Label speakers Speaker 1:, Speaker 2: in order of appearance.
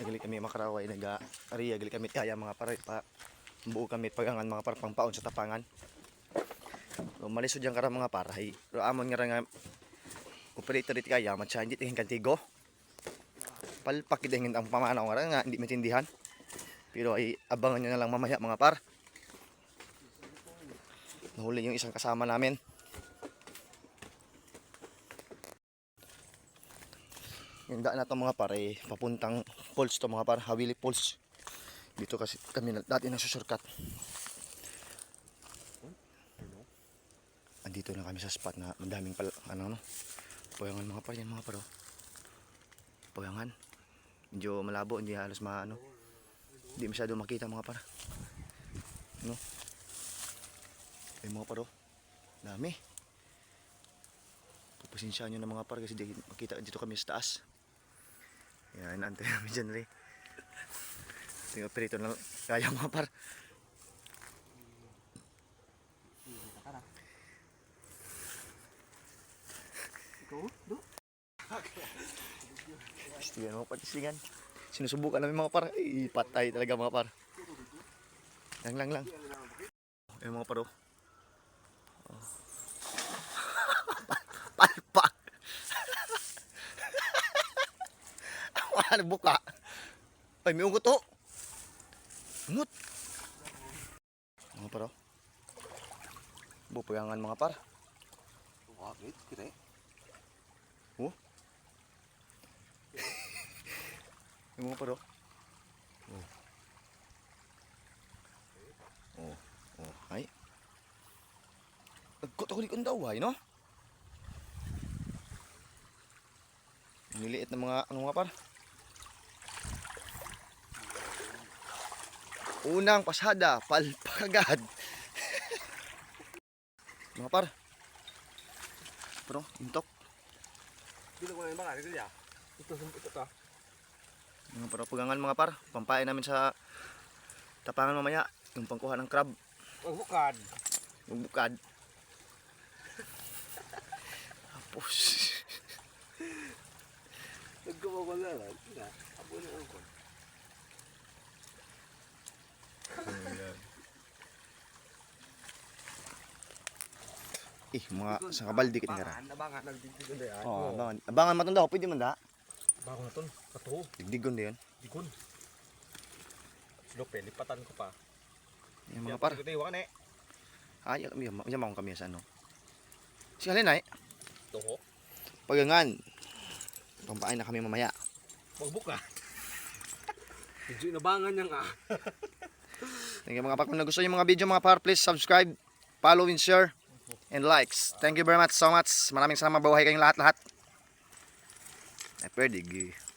Speaker 1: Nagali kami makaraway naga ariya gali kami kaya mga pare pa buo kami pagangan mga par pangpaon sa tapangan. Umalis diyan kara mga par hay. Pero amon nga nga operator dit kaya matsanjit tingin kantigo. Palpak dingin ang pamanaw nga nga hindi maintindihan. Pero ay abangan nyo na lang mamaya mga par. Nahuli yung isang kasama namin. Yung daan na to mga par ay papuntang falls to mga par, Hawili Falls. Dito kasi kami na, dati nasusurkat. Andito na kami sa spot na madaming pal, ano no. Puyangan mga par yan mga par. oh. Puyangan. Medyo malabo, hindi halos maano. Hindi masyado makita mga par. No? Ay mga par oh. Dami. Pagpasensyaan nyo na mga par kasi di makita dito kami sa taas. Yan, inaantay namin dyan rin. Ito yung operator na kaya mga par. Stigan mo patislingan. Sinusubukan namin mga par. Ay, patay talaga mga par. Lang lang lang. Ayun mga paro. Oh. Palpak. Ano buka? Ay, may ugot to. Ungot. Mga paro. Bupayangan mga par.
Speaker 2: Bakit? Kire?
Speaker 1: Oh. Yung mga paro. Oh. Oh. Oh. Ay. Nagkot-kulikon daw ay, no? Niliit na mga, ano mga par? Unang pasada, palpagad. mga par. Pero, intok.
Speaker 2: Bilo ko na yung mga ito ya. Ito, ito to.
Speaker 1: Mga para pagangan mga par, pampain namin sa tapangan mamaya, yung pangkuha ng crab,
Speaker 2: Ang bukad.
Speaker 1: yung bukad. Tapos,
Speaker 2: Nagkawa ko na lang. Abo na ako.
Speaker 1: Eh, mga sa kabaldi kit nga ra.
Speaker 2: Abangan, nagdigdigon na yan.
Speaker 1: Oh, abangan. Abangan matun daw, pwede man da.
Speaker 2: Bago na ton. Kato.
Speaker 1: Digdigon din yun.
Speaker 2: Digon. Lope, lipatan ko pa.
Speaker 1: Yung mga par.
Speaker 2: Ito yung eh.
Speaker 1: Ay, yung yung kami sa ano. Si Halin ay,
Speaker 2: Toho.
Speaker 1: pagangan. Pampain na kami mamaya.
Speaker 2: Magbuka. Medyo inabangan niya nga.
Speaker 1: Thank you mga par. Kung nagustuhan yung mga video mga par, please subscribe, follow and share, and likes. Thank you very much so much. Maraming salamat. Mabuhay kayong lahat-lahat. Eh, pwede.